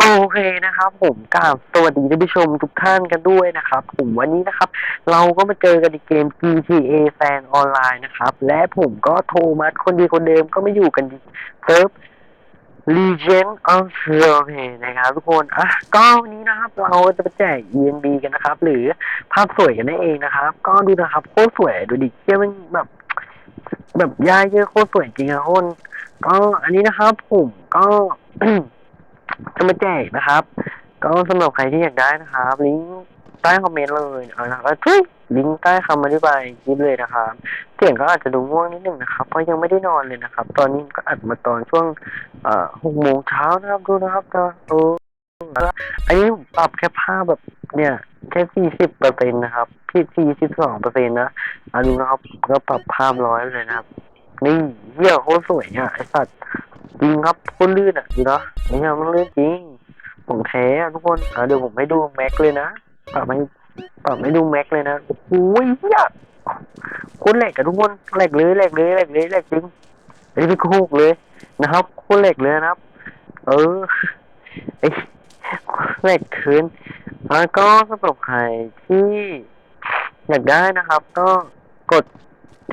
โอเคนะครับ ผมกราบสวัสดีท่านผู้ชมทุกท่านกันด้วยนะครับ ผมวันนี้นะครับ เราก็มาเจอกันในเกม GTA Fan ออนไลน์นะครับ และผมก็โทมัสคนดีคนเดิมก็ไม่อยู่กันเซิร์ฟ Legend of s e r v e นะครับทุกคนอะก็วันนี้นะครับ เราจะไปแจก ENB กันนะครับ หรือภาพสวยกันนั่นเองนะครับ ก็ดูนะครับโคตรสวยดูดิเที่ยมันแบบ แบบย่าเยอะโคตรสวยจริงอะคนก็อันนี้นะครับ ผมก็ จะมาแจกนะครับ ก็สำหรับใครที่อยากได้นะครับ ลิงก์ใต้คอมเมนต์เลยเอาละครับทุยลิงก์ใต้คำอธิบายคลิปเลยนะครับเสียงก็อาจจะดูง่วงนิดหนึ่งนะครับเพราะยังไม่ได้นอนเลยนะครับ ตอนนี้ก็อัดมาตอนช่วงเอ่อหกโมงเช้านะครับดูนะครับนะเอออันนี้ผมปรับแค่ภาพแบบเนี่ยแค่สี่สิบเปอร์เซ็นต์นะครับพี่สี่สิบสองเปอร์เซ็นต์นะอะดูนะครับก็ปรับภาพร้อยเลยนะครับ นี่เหี้ยโคตรสวยอะไอสัตว์ ริงครับคตรลื่นอะดูนะนี่มันลื่นจริงของแท้ทุกคนอะเดี๋ยวผมให้ดูแม็กเลยนะปรับให้ปรับให้ดูแม็กเลยนะโอ้โหเหี้ยโคตรแหลกอะทุกคนแหลกเลยแหลกเลยแหลกเลยแหลกจริงไอ้ยไม่โกหกเลยนะครับคตรแหลกเลยนะครับ เออไอ้แหลกคืนแล้วก็สำหรับใครที่อยากได้นะครับ ก็กด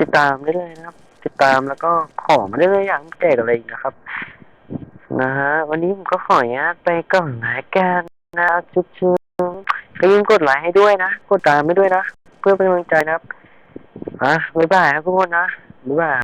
ติดตามได้เลยนะครับ ติดตามแล้วก็ขอมาได้เลยอย่างแจกอะไรอีกนะครับ นะฮะวันนี้ผมก็ขออนุญาตไปก่อนนะกันนะชุบชุบก็ย่งกดไลค์ให้ด้วยนะกดตามให้ด้วยนะ เพื่อเป็นกำลังใจนะครับอะบ๊ายบายครับทุกคนนะบ๊ายบาย